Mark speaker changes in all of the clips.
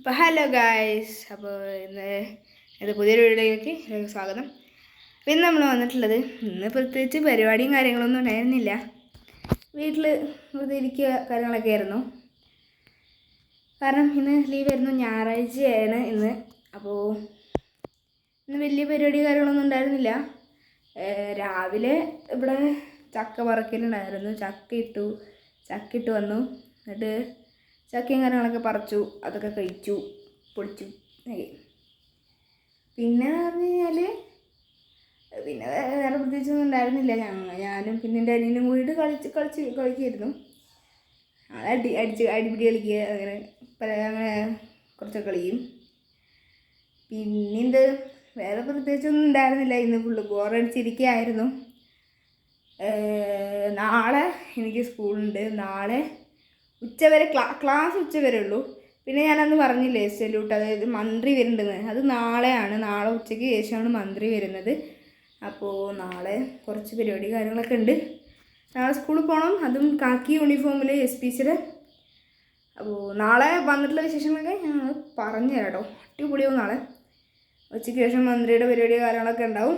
Speaker 1: അപ്പോൾ hello guys അപ്പോൾ ഇന്ന് ഇത് പുതിയൊരു വീഡിയോയിലേക്ക് സ്വാഗതം. പിന്നെ നമ്മൾ വന്നിട്ടുള്ളത് ഇന്ന് പ്രത്യേകിച്ച് പരിപാടിയും കാര്യങ്ങളൊന്നും ഉണ്ടായിരുന്നില്ല. വീട്ടിൽ വെറുതെ ഇരിക്കുക കാര്യങ്ങളൊക്കെ ആയിരുന്നു. കാരണം ഇന്ന് ലീവ് ആയിരുന്നു ഞായറാഴ്ചയാണ് ഇന്ന്. അപ്പോൾ ഇന്ന് വലിയ പരിപാടി കാര്യങ്ങളൊന്നും ഉണ്ടായിരുന്നില്ല. രാവിലെ ഇവിടെ ചക്ക പറക്കലുണ്ടായിരുന്നു ചക്ക ഇട്ടു ചക്ക ഇട്ട് വന്നു. എന്നിട്ട് ചക്കയും കാര്യങ്ങളൊക്കെ പറിച്ചു അതൊക്കെ കഴിച്ചു പൊളിച്ചു പിന്നെ പറഞ്ഞു കഴിഞ്ഞാൽ പിന്നെ വേറെ പ്രത്യേകിച്ചൊന്നും ഉണ്ടായിരുന്നില്ല. ഞങ്ങൾ ഞാനും പിന്നെ എന്റെ അനിയനും കൂടിയിട്ട് കളിച്ച് കളിച്ച് കളിക്കുമായിരുന്നു അത് അടി അടിച്ച് അടിപിടി കളിക്കുക അങ്ങനെ പല അങ്ങനെ കുറച്ചൊക്കെ കളിക്കും പിന്നെന്ത് വേറെ പ്രത്യേകിച്ചൊന്നും ഉണ്ടായിരുന്നില്ല. ഇന്ന് ഫുള്ള് ബോറടിച്ചിരിക്കുകയായിരുന്നു നാളെ എനിക്ക് സ്കൂളുണ്ട്. നാളെ ഉച്ചവരെ ക്ലാ ക്ലാസ് ഉച്ചവരെ ഉള്ളൂ. പിന്നെ ഞാനന്ന് പറഞ്ഞില്ലേ സെല്യൂട്ട് അതായത് മന്ത്രി വരുന്നുണ്ടെന്ന്. അത് നാളെയാണ്. നാളെ ഉച്ചയ്ക്ക് ശേഷമാണ് മന്ത്രി വരുന്നത്. അപ്പോൾ നാളെ കുറച്ച് പരിപാടി കാര്യങ്ങളൊക്കെ ഉണ്ട്. നാളെ സ്കൂളിൽ പോകണം അതും കാക്കി യൂണിഫോമിൽ എസ് പി സിയുടെ അപ്പോൾ നാളെ വന്നിട്ടുള്ള വിശേഷങ്ങളൊക്കെ ഞാൻ പറഞ്ഞു തരാം കേട്ടോ. അടിപൊളിയാവും നാളെ. ഉച്ചയ്ക്ക് ശേഷം മന്ത്രിയുടെ പരിപാടി കാര്യങ്ങളൊക്കെ ഉണ്ടാവും.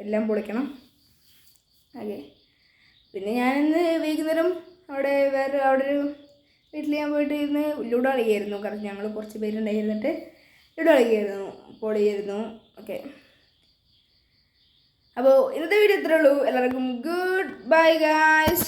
Speaker 1: എല്ലാം പൊളിക്കണം. അതെ പിന്നെ ഞാനിന്ന് വൈകുന്നേരം അവിടെ വേറെ അവിടെ ഒരു വീട്ടിൽ ഞാൻ പോയിട്ട് ഇരുന്ന് ലുഡോ കളിക്കായിരുന്നു കാരണം ഞങ്ങൾ കുറച്ച് പേരുണ്ടായിരുന്നിട്ട് ലുഡോ കളിക്കായിരുന്നു പൊളിയായിരുന്നു ഓക്കെ. അപ്പോൾ ഇന്നത്തെ വീഡിയോ ഇത്രേ ഉള്ളൂ. എല്ലാവർക്കും ഗുഡ് ബൈ ഗായ്സ്.